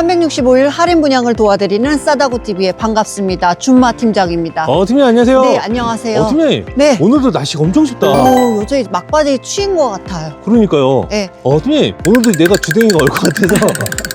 365일 할인 분양을 도와드리는 싸다구TV의 반갑습니다. 준마 팀장입니다. 어, 팀장님 안녕하세요. 네, 안녕하세요. 어, 팀장님. 네. 오늘도 날씨가 엄청 춥다. 오, 요새 막바지에 추인 것 같아요. 그러니까요. 네. 어, 팀장님. 오늘도 내가 주댕이가 올 것 같아서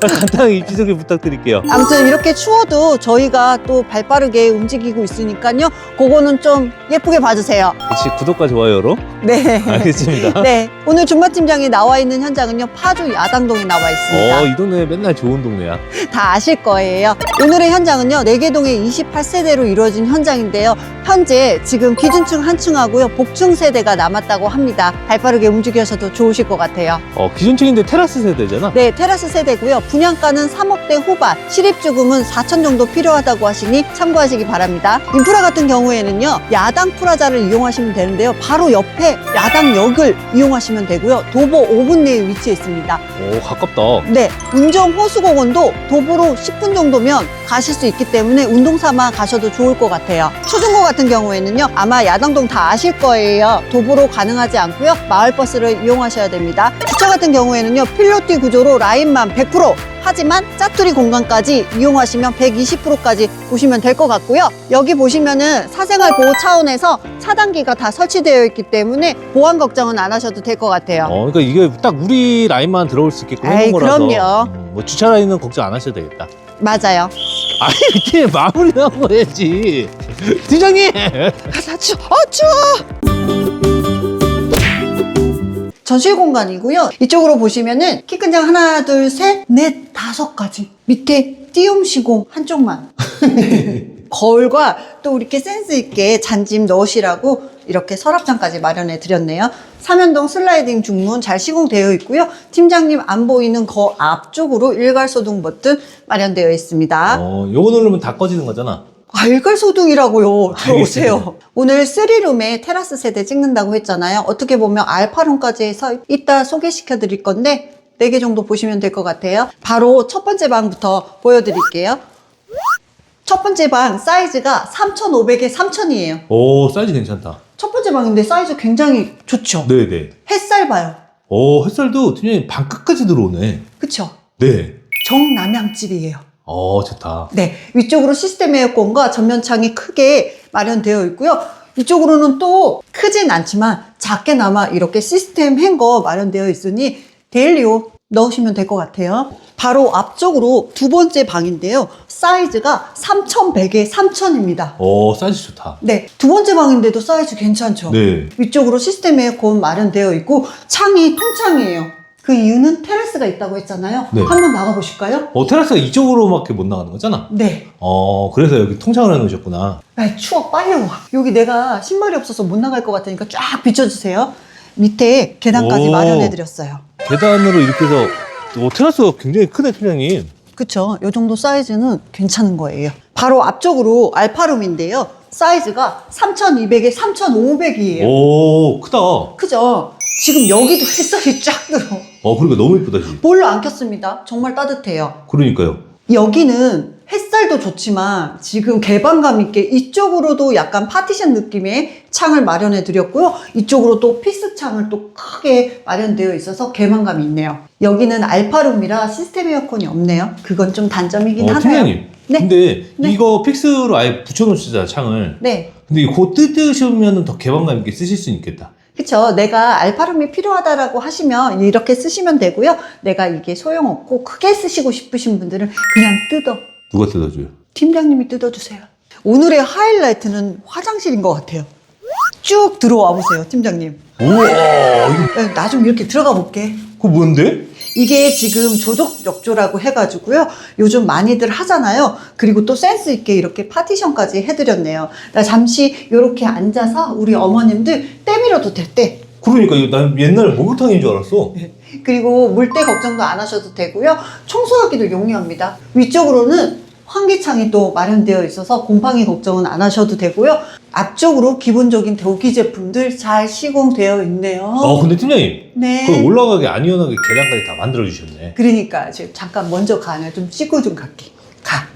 간단하게 입지 소개 부탁드릴게요. 아무튼 이렇게 추워도 저희가 또 발 빠르게 움직이고 있으니까요. 그거는 좀 예쁘게 봐주세요. 역시 구독과 좋아요로. 네. 알겠습니다. 네. 오늘 준마 팀장이 나와 있는 현장은요. 파주 야당동에 나와 있습니다. 어, 이 동네 맨날 좋은 동네야. 다 아실 거예요. 오늘의 현장은요, 내개동의 28세대로 이루어진 현장인데요. 현재 지금 기준층 한 층하고요, 복층 세대가 남았다고 합니다. 발빠르게 움직여서도 좋으실 것 같아요. 어, 기존층인데 테라스 세대잖아. 네, 테라스 세대고요. 분양가는 3억대 후반, 실입주금은 4천 정도 필요하다고 하시니 참고하시기 바랍니다. 인프라 같은 경우에는요, 야당 프라자를 이용하시면 되는데요. 바로 옆에 야당역을 이용하시면 되고요. 도보 5분 내에 위치해 있습니다. 오, 가깝다. 네, 운정 호수공원도 도보로 10분 정도면 가실 수 있기 때문에 운동 삼아 가셔도 좋을 것 같아요. 초중고 같은 경우에는요, 아마 야당동 다 아실 거예요. 도보로 가능하지 않고요, 마을버스를 이용하셔야 됩니다. 주차 같은 경우에는요, 필로티 구조로 라인만 100%. 하지만 짜투리 공간까지 이용하시면 120%까지 보시면 될 것 같고요. 여기 보시면은 사생활 보호 차원에서 차단기가 다 설치되어 있기 때문에 보안 걱정은 안 하셔도 될 것 같아요. 어, 그러니까 이게 딱 우리 라인만 들어올 수 있게끔 해놓은 거라서. 그럼요. 음, 뭐 주차 라인은 걱정 안 하셔도 되겠다. 맞아요. 아니, 팀 마무리 나온 거야지. 팀장님! 아, 추워. 어, 추워. 전실 공간이고요. 이쪽으로 보시면은 키 큰 장 하나, 둘, 셋, 넷, 다섯 가지. 밑에 띄움 시공 한쪽만. 거울과 또 이렇게 센스 있게 잔짐 넣으시라고 이렇게 서랍장까지 마련해 드렸네요. 삼연동 슬라이딩 중문 잘 시공되어 있고요. 팀장님 안 보이는 거 앞쪽으로 일괄 소등 버튼 마련되어 있습니다. 어, 요거 누르면 다 꺼지는 거잖아. 아, 일괄소등이라고요. 들어오세요. 오늘 쓰리룸에 테라스 세대 찍는다고 했잖아요. 어떻게 보면 알파룸까지 해서 이따 소개시켜 드릴 건데, 4개 정도 보시면 될 것 같아요. 바로 첫 번째 방부터 보여드릴게요. 첫 번째 방 사이즈가 3,500에 3,000이에요. 오, 사이즈 괜찮다. 첫 번째 방인데 사이즈 굉장히 좋죠? 네네. 햇살 봐요. 오, 햇살도 팀장님 방 끝까지 들어오네. 그쵸? 네. 정남향집이에요. 어, 좋다. 네, 위쪽으로 시스템 에어컨과 전면창이 크게 마련되어 있고요. 이쪽으로는 또 크진 않지만 작게나마 이렇게 시스템 행거 마련되어 있으니 데일리오 넣으시면 될 것 같아요. 바로 앞쪽으로 두 번째 방인데요. 사이즈가 3,100에 3,000입니다. 오, 사이즈 좋다. 네, 두 번째 방인데도 사이즈 괜찮죠? 네. 위쪽으로 시스템 에어컨 마련되어 있고 창이 통창이에요. 그 이유는 테라스가 있다고 했잖아요. 네. 한번 나가보실까요? 어, 테라스가 이쪽으로밖에 못 나가는 거잖아. 네. 어, 그래서 여기 통창을 해놓으셨구나. 아 추워 빨리 와 여기 내가 신발이 없어서 못 나갈 것 같으니까 쫙 비춰주세요 밑에 계단까지 오. 마련해드렸어요 계단으로 이렇게 해서, 오, 테라스가 굉장히 크네, 팀장님. 그쵸 요 정도 사이즈는 괜찮은 거예요 바로 앞쪽으로 알파룸인데요 사이즈가 3200에 3500이에요 오, 크다. 어, 그죠 지금 여기도 햇살이 쫙 들어 그러니까 너무 이쁘다, 지 볼로 안 켰습니다 정말 따뜻해요 그러니까요. 여기는 햇살도 좋지만 지금 개방감 있게 이쪽으로도 약간 파티션 느낌의 창을 마련해 드렸고요. 이쪽으로 또 피스 창을 또 크게 마련되어 있어서 개방감이 있네요. 여기는 알파룸이라 시스템 에어컨이 없네요. 그건 좀 단점이긴 어, 하네요. 팀장님. 네. 근데 네. 이거 픽스로 아예 붙여놓으시잖아, 창을. 네. 근데 이거 뜯으시면 더 개방감 있게 쓰실 수 있겠다. 그쵸. 내가 알파룸이 필요하다라고 하시면 이렇게 쓰시면 되고요. 내가 이게 소용없고 크게 쓰시고 싶으신 분들은 그냥 뜯어. 누가 뜯어줘요? 팀장님이 뜯어주세요. 오늘의 하이라이트는 화장실인 것 같아요. 쭉 들어와 보세요, 팀장님. 우와, 이거, 나좀 이렇게 들어가 볼게. 그거 뭔데? 이게 지금 조적 욕조라고 해가지고요. 요즘 많이들 하잖아요. 그리고 또 센스 있게 이렇게 파티션까지 해드렸네요. 나 잠시 이렇게 앉아서 우리 어머님들 때밀어도 될 때. 그러니까 이거 난 옛날 목욕탕인 줄 알았어. 그리고 물때 걱정도 안 하셔도 되고요. 청소하기도 용이합니다. 위쪽으로는 환기창이 또 마련되어 있어서 곰팡이 걱정은 안 하셔도 되고요. 앞쪽으로 기본적인 도기 제품들 잘 시공되어 있네요. 어, 근데 팀장님. 네. 그 올라가게 안 이원하게 계단까지 다 만들어 주셨네. 그러니까 지금 잠깐 먼저 가냐 좀 씻고 좀 갈게. 가.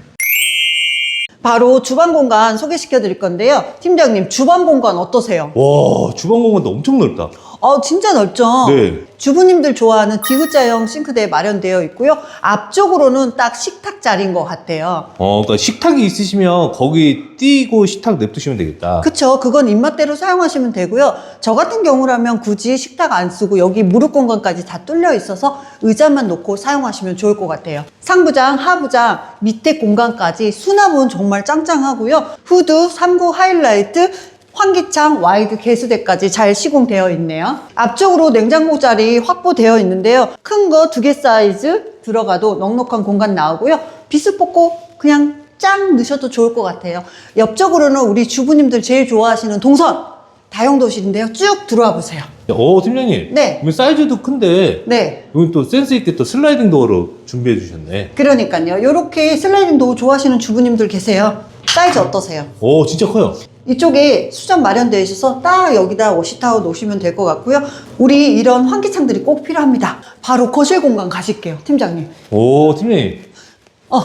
바로 주방 공간 소개시켜 드릴 건데요. 팀장님, 주방 공간 어떠세요? 와, 주방 공간도 엄청 넓다. 어, 진짜 넓죠? 네. 주부님들 좋아하는 디귿자형 싱크대에 마련되어 있고요. 앞쪽으로는 딱 식탁 자리인 것 같아요. 어, 그러니까 식탁이 있으시면 거기 띄고 식탁 냅두시면 되겠다. 그쵸. 그건 입맛대로 사용하시면 되고요. 저 같은 경우라면 굳이 식탁 안 쓰고 여기 무릎 공간까지 다 뚫려 있어서 의자만 놓고 사용하시면 좋을 것 같아요. 상부장, 하부장, 밑에 공간까지 수납은 정말 짱짱하고요. 후드, 3구 하이라이트, 환기창, 와이드 개수대까지 잘 시공되어 있네요. 앞쪽으로 냉장고 자리 확보되어 있는데요. 큰 거 두 개 사이즈 들어가도 넉넉한 공간 나오고요. 비스포크 그냥 짱 넣으셔도 좋을 것 같아요. 옆쪽으로는 우리 주부님들 제일 좋아하시는 동선 다용도실인데요. 쭉 들어와 보세요. 어, 팀장님. 네. 이거 사이즈도 큰데 네. 여기 또 센스 있게 또 슬라이딩 도어로 준비해 주셨네. 그러니까요. 이렇게 슬라이딩 도어 좋아하시는 주부님들 계세요. 사이즈 어떠세요? 오, 진짜 커요. 이쪽에 수전 마련되어 있어서 딱 여기다 워시타워 놓으시면 될 것 같고요. 우리 이런 환기창들이 꼭 필요합니다. 바로 거실 공간 가실게요, 팀장님. 오, 팀장님. 어,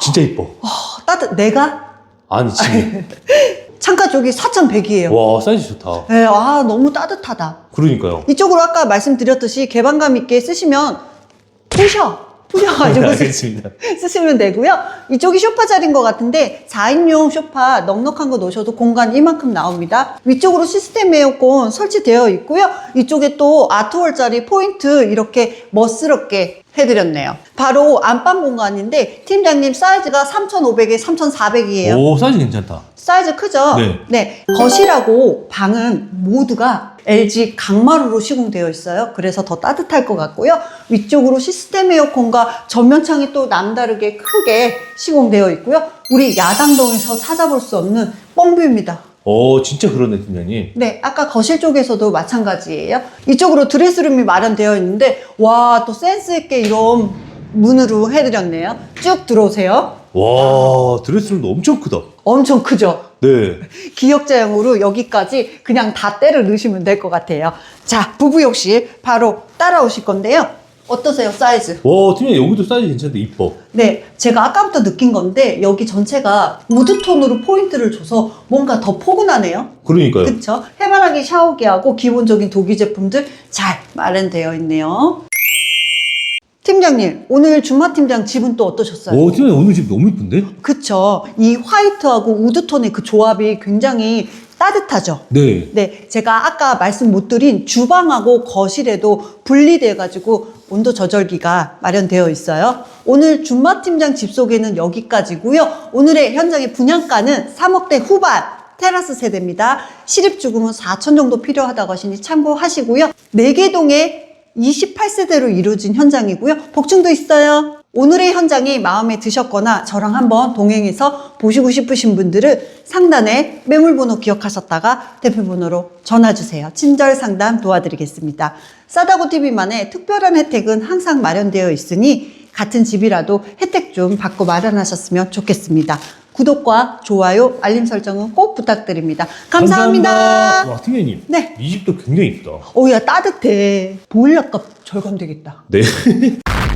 진짜 이뻐. 어, 따뜻, 내가 아니, 지금. 창가 쪽이 4,100이에요. 와, 사이즈 좋다. 네, 아, 너무 따뜻하다. 그러니까요. 이쪽으로 아까 말씀드렸듯이 개방감 있게 쓰시면 부셔! 알겠습니다. 쓰시면 되고요. 이쪽이 쇼파 자리인 것 같은데 4인용 쇼파 넉넉한 거 놓으셔도 공간 이만큼 나옵니다. 위쪽으로 시스템 에어컨 설치되어 있고요. 이쪽에 또 아트월 자리 포인트 이렇게 멋스럽게 해드렸네요. 바로 안방 공간인데 팀장님 사이즈가 3,500에 3,400이에요. 오, 사이즈 괜찮다. 사이즈 크죠? 네. 거실하고 방은 모두가 LG 강마루로 시공되어 있어요. 그래서 더 따뜻할 것 같고요. 위쪽으로 시스템 에어컨과 전면창이 또 남다르게 크게 시공되어 있고요. 우리 야당동에서 찾아볼 수 없는 뻥뷰입니다. 오, 진짜 그러네, 팀장님. 네, 아까 거실 쪽에서도 마찬가지예요. 이쪽으로 드레스룸이 마련되어 있는데, 와, 또 센스있게 이런 문으로 해드렸네요. 쭉 들어오세요. 와, 드레스룸도 엄청 크다. 엄청 크죠? 네. 기역자형으로 여기까지 그냥 다 때를 넣으시면 될 것 같아요. 자, 부부 욕실 바로 따라오실 건데요. 어떠세요, 사이즈? 와, 팀장님 여기도 사이즈 괜찮은데 이뻐. 네, 제가 아까부터 느낀 건데 여기 전체가 우드톤으로 포인트를 줘서 뭔가 더 포근하네요. 그러니까요. 그쵸? 해바라기 샤워기하고 기본적인 도기 제품들 잘 마련되어 있네요. 팀장님, 오늘 준마 팀장 집은 또 어떠셨어요? 오, 팀장님 오늘 집 너무 이쁜데? 그쵸. 이 화이트하고 우드톤의 그 조합이 굉장히 따뜻하죠. 네. 네, 제가 아까 말씀 못 드린 주방하고 거실에도 분리돼가지고 온도 조절기가 마련되어 있어요. 오늘 준마 팀장 집 소개는 여기까지고요. 오늘의 현장의 분양가는 3억대 후반 테라스 세대입니다. 시립주금은 4천 정도 필요하다고 하시니 참고하시고요. 4개 동에 28세대로 이루어진 현장이고요. 복층도 있어요. 오늘의 현장이 마음에 드셨거나 저랑 한번 동행해서 보시고 싶으신 분들은 상단에 매물번호 기억하셨다가 대표번호로 전화주세요. 친절 상담 도와드리겠습니다. 싸다고 TV만의 특별한 혜택은 항상 마련되어 있으니 같은 집이라도 혜택 좀 받고 마련하셨으면 좋겠습니다. 구독과 좋아요, 알림 설정은 꼭 부탁드립니다. 감사합니다. 와, 팀장님. 네. 이 집도 굉장히 이쁘다. 오야 따뜻해. 보일러값 절감되겠다. 네.